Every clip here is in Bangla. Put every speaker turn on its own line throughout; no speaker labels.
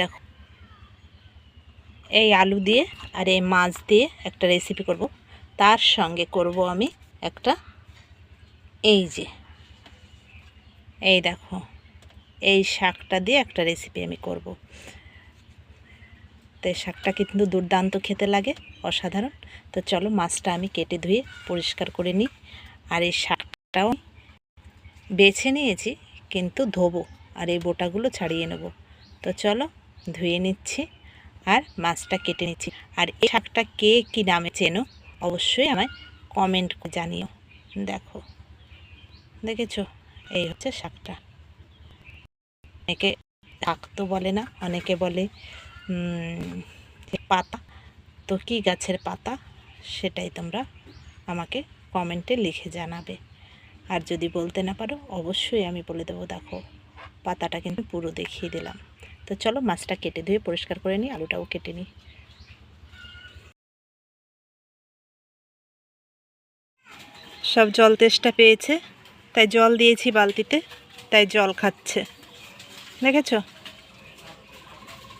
দেখো। এই আলু দিয়ে আর এই মাছ দিয়ে একটা রেসিপি করব। তার সঙ্গে করব আমি একটা এই যে, এই দেখো, এই শাকটা দিয়ে একটা রেসিপি আমি করব। তো এই শাকটা কিন্তু দুর্দান্ত খেতে লাগে, অসাধারণ। তো চলো মাছটা আমি কেটে ধুয়ে পরিষ্কার করে নিই। আর এই শাকটাও বেছে নিয়েছি, কিন্তু ধোবো। আর এই বোটাগুলো ছাড়িয়ে নেব। তো চলো ধুয়ে নিচ্ছি আর মাছটা কেটে নিচ্ছি। আর এই শাকটা কে কী নামে চেনো অবশ্যই আমায় কমেন্ট জানিও। দেখো, দেখেছ? এই হচ্ছে শাকটা। অনেকে শাক তো বলে না, অনেকে বলে পাতা। তো কী গাছের পাতা? সেটাই তোমরা আমাকে কমেন্টে লিখে জানাবে। আর যদি বলতে না পারো, অবশ্যই আমি বলে দেবো। দেখো, পাতাটা কিন্তু পুরো দেখিয়ে দিলাম। তো চলো মাছটা কেটে ধুয়ে পরিষ্কার করে নিই, আলুটাও কেটে নিই। সব জল তেষ্টা পেয়েছে, তাই জল দিয়েছি বালতিতে, তাই জল খাচ্ছে। দেখেছ?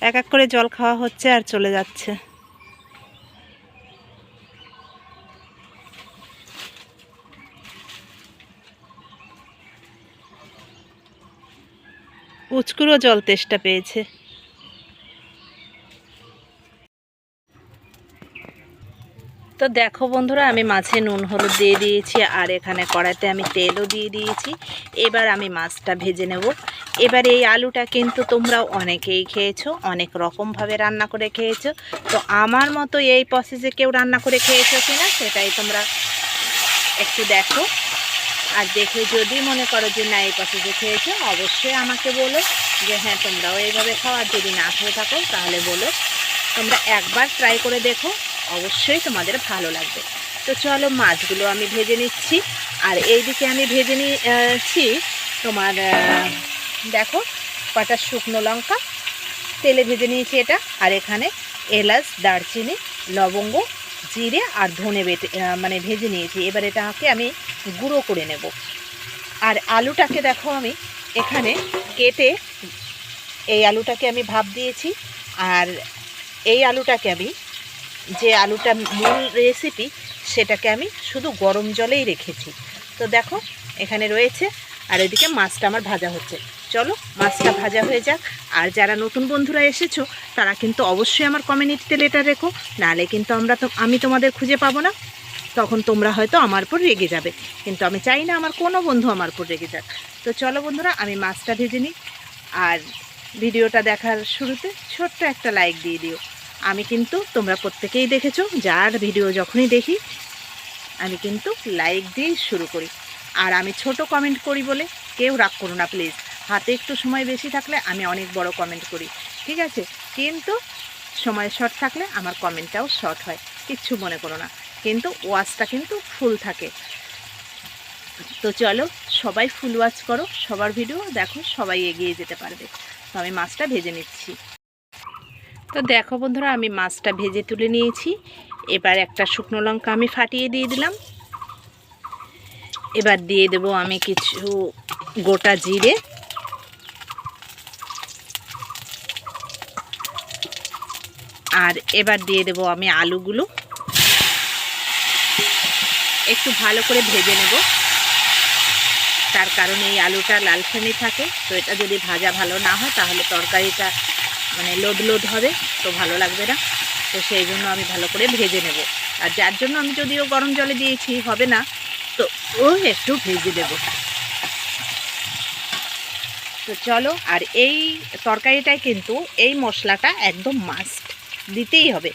এক এক করে জল খাওয়া হচ্ছে আর চলে যাচ্ছে। উচকুরও জল তেষ্টা পেয়েছে। তো দেখো বন্ধুরা, আমি মাছে নুন হলুদ দিয়ে দিয়েছি, আর এখানে কড়াইতে আমি তেলও দিয়ে দিয়েছি। এবার আমি মাছটা ভেজে নেব। এবার এই আলুটা কিন্তু তোমরা অনেকেই খেয়েছো, অনেক রকমভাবে রান্না করে খেয়েছো। তো আমার মতো এই প্রসেসে কেউ রান্না করে খেয়েছো কিনা, সেটাই তোমরা একটু দেখো। আর দেখে যদি মনে করো যে না, এই প্রসেসে খেয়েছো, অবশ্যই আমাকে বলো যে হ্যাঁ তোমরাও এইভাবে খাও। আর যদি না খেয়ে থাকো, তাহলে বলো তোমরা একবার ট্রাই করে দেখো। অবশ্যই তোমাদের ভালো লাগবে। তো চলো, মাছগুলো আমি ভেজে নিচ্ছি। আর এইদিকে আমি ভেজে নিচ্ছি তোমার দেখো, কটা শুকনো লঙ্কা। তেলে ভেজে নিয়েছি এটা। আর এখানে এলাচ, দারচিনি, লবঙ্গ জিরে আর ধনে বেটে মানে ভেজে নিয়েছি। এবার এটাকে আমি গুঁড়ো করে নেব। আর আলুটাকে দেখো আমি এখানে কেটে এই আলুটাকে আমি ভাপ দিয়েছি। আর এই আলুটাকে আমি যে আলুটা মূল রেসিপি সেটাকে আমি শুধু গরম জলেই রেখেছি। তো দেখো, এখানে রয়েছে। আর এদিকে মাছটা আমার ভাজা হচ্ছে। চলো, মাছটা ভাজা হয়ে যাক। আর যারা নতুন বন্ধুরা এসেছ, তারা কিন্তু অবশ্যই আমার কমিউনিটিতে লেটার রেখো। নাহলে কিন্তু আমরা তো আমি তোমাদের খুঁজে পাবো না। তখন তোমরা হয়তো আমার উপর রেগে যাবে। কিন্তু আমি চাই না আমার কোনো বন্ধু আমার উপর রেগে যাক। তো চলো বন্ধুরা, আমি মাছটা ভেজে নিই। আর ভিডিওটা দেখার শুরুতে ছোট্ট একটা লাইক দিয়ে দিও। আমি কিন্তু তোমরা প্রত্যেকেই দেখেছ, যার ভিডিও যখনই দেখি, আমি কিন্তু লাইক দিয়েই শুরু করি। আর আমি ছোট কমেন্ট করি বলে কেউ রাগ করো না প্লিজ হাতে একটু সময় বেশি থাকলে আমি অনেক বড় কমেন্ট করি, ঠিক আছে? কিন্তু সময় শর্ট থাকলে আমার কমেন্টটাও শর্ট হয়, কিচ্ছু মনে করো না। কিন্তু ওয়াচটা কিন্তু ফুল থাকে। তো চলো, সবাই ফুল ওয়াচ করো, সবার ভিডিও দেখো সবাই এগিয়ে যেতে পারবে। তো আমি মাছটা ভেজে নিচ্ছি। তো দেখো বন্ধুরা, আমি মাছটা ভেজে তুলে নিয়েছি। এবার একটা শুকনো লঙ্কা আমি ফাটিয়ে দিয়ে দিলাম। এবার দিয়ে দেব আমি কিছু গোটা জিরে। আর এবার দিয়ে দেব আমি আলুগুলো। একটু ভালো করে ভেজে নেব। তার কারণ এই আলুটা লালসানি থাকে, তো এটা যদি ভাজা ভালো না হয় তাহলে তরকারিটা মানে লোদ লোদ হবে, তো ভালো লাগবে না। তো সেই জন্য আমি ভালো করে ভেজে নেব। আর যার জন্য আমি যদিও গরম জলে দিয়েছি, হবে না, তো ও একটু ভেজে দেব। তো চলো, আর এই তরকারিটায় কিন্তু এই মশলাটা একদম মাস্ট দিতেই হবে।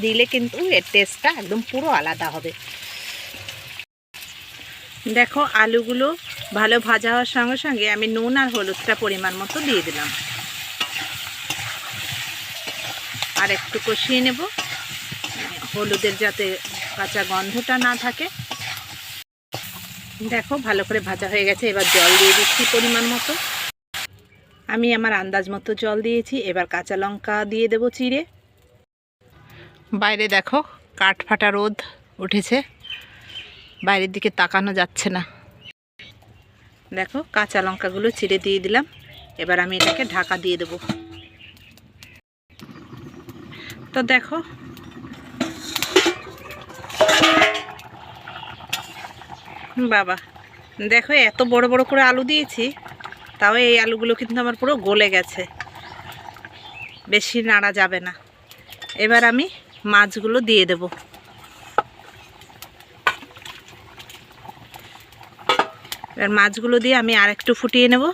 দিলে কিন্তু এর টেস্টটা একদম পুরো আলাদা হবে। দেখো, আলুগুলো ভালো ভাজা হওয়ার সঙ্গে সঙ্গে আমি নুন আর হলুদটা পরিমাণ মতো দিয়ে দিলাম। আর একটু কষিয়ে নেব। হলুদের যাতে কাঁচা গন্ধটা না থাকে। দেখো, ভালো করে ভাজা হয়ে গেছে। এবার জল দিয়ে দিচ্ছি পরিমাণ মতো। আমি আমার আন্দাজ মতো জল দিয়েছি। এবার কাঁচা লঙ্কা দিয়ে দেবো চিড়ে। বাইরে দেখো কাঠ ফাটা রোদ উঠেছে। বাইরের দিকে তাকানো যাচ্ছে না। দেখো, কাঁচা লঙ্কাগুলো চিড়ে দিয়ে দিলাম। এবার আমি এটাকে ঢাকা দিয়ে দেবো। তো দেখো, বাবা, দেখো এত বড় বড় করে আলু দিয়েছি, তাও এই আলুগুলো কিন্তু আমার পুরো গলে গেছে। বেশি নাড়া যাবে না। এবার আমি মাছগুলো দিয়ে দেব। এবার মাছগুলো দিয়ে আমি আর একটু ফুটিয়ে নেব।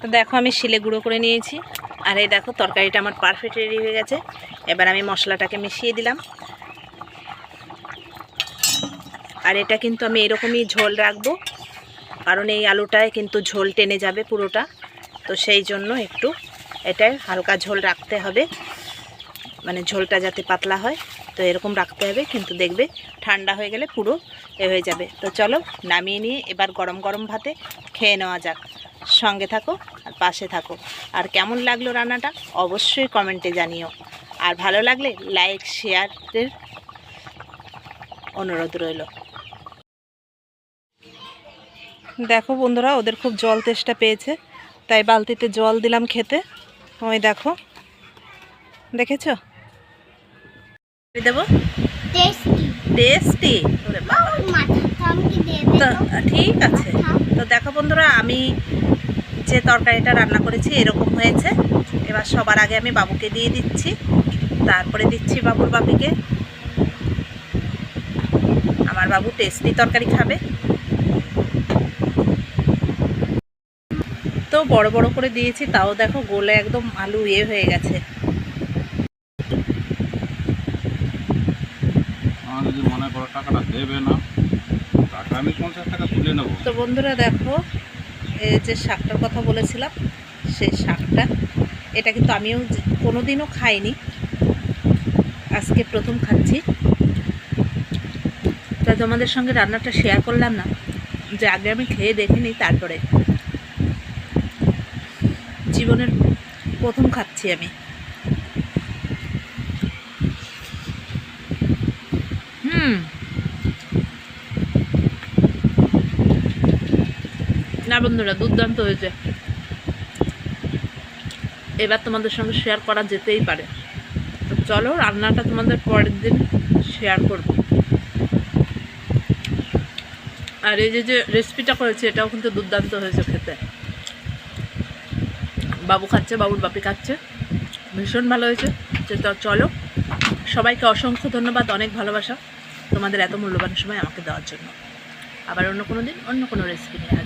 তো দেখো আমি শিলে গুঁড়ো করে নিয়েছি। আর এই দেখো তরকারিটা আমার পারফেক্ট রেডি হয়ে গেছে। এবার আমি মশলাটাকে মিশিয়ে দিলাম। আর এটা কিন্তু আমি এরকমই ঝোল রাখব। কারণ এই আলুটায় কিন্তু ঝোল টেনে যাবে পুরোটা। তো সেই জন্য একটু এটায় হালকা ঝোল রাখতে হবে। মানে ঝোলটা যাতে পাতলা হয়, তো এরকম রাখতে হবে, কিন্তু দেখবে ঠান্ডা হয়ে গেলে পুরো এ হয়ে যাবে। তো চলো নামিয়ে নিয়ে এবার গরম গরম ভাতে খেয়ে নেওয়া যাক। সঙ্গে থাকো আর পাশে থাকো। আর কেমন লাগল রান্নাটা অবশ্যই কমেন্টে জানিও। আর ভালো লাগলে লাইক শেয়ারের অনুরোধ রইল। দেখো বন্ধুরা, ওদের খুব জল তেষ্টা পেয়েছে। তাই বালতিতে জল দিলাম খেতে। ওই দেখো। দেখেছ? দেবো?
টেস্টি।
ঠিক আছে। তো দেখো বন্ধুরা আমি যে তরকারিটা রান্না করেছি এরকম হয়েছে। এবার সবার আগে আমি বাবুকে দিয়ে দিচ্ছি। তারপরে দিচ্ছি বাবুর বাপিকে। আমার বাবু টেস্টি তরকারি খাবে। তো বড় বড় করে দিয়েছি তাও দেখো গোলে একদম আলু ইয়ে হয়ে গেছে।
আমার মনে করো টাকাটা দেবে না আমি পঞ্চাশ টাকা তুলে নেব।
তো বন্ধুরা দেখো এই যে শাকটার কথা বলেছিলাম সেই শাকটা এটা কিন্তু আমিও যে- কোনোদিনও খাইনি। আজকে প্রথম খাচ্ছি। তা তোমাদের সঙ্গে রান্নাটা শেয়ার করলাম না যে আগে আমি খেয়ে দেখিনি তারপরে। জীবনের প্রথম খাচ্ছি আমি। হুম। না বন্ধুরা, দুর্দান্ত হয়েছে। এবার তোমাদের সঙ্গে শেয়ার করা যেতেই পারে। তো চলো, রান্নাটা তোমাদের পরের দিন শেয়ার করব। আর এই যে যে রেসিপিটা করেছে, এটাও কিন্তু দুর্দান্ত হয়েছে খেতে। বাবু খাচ্ছে, বাবুর বাপি খাচ্ছে। ভীষণ ভালো হয়েছে। তো চলো। সবাইকে অসংখ্য ধন্যবাদ, অনেক ভালোবাসা তোমাদের এত মূল্যবান সময় আমাকে দেওয়ার জন্য। আবার অন্য কোনো দিন, অন্য কোনো রেসিপি নিয়ে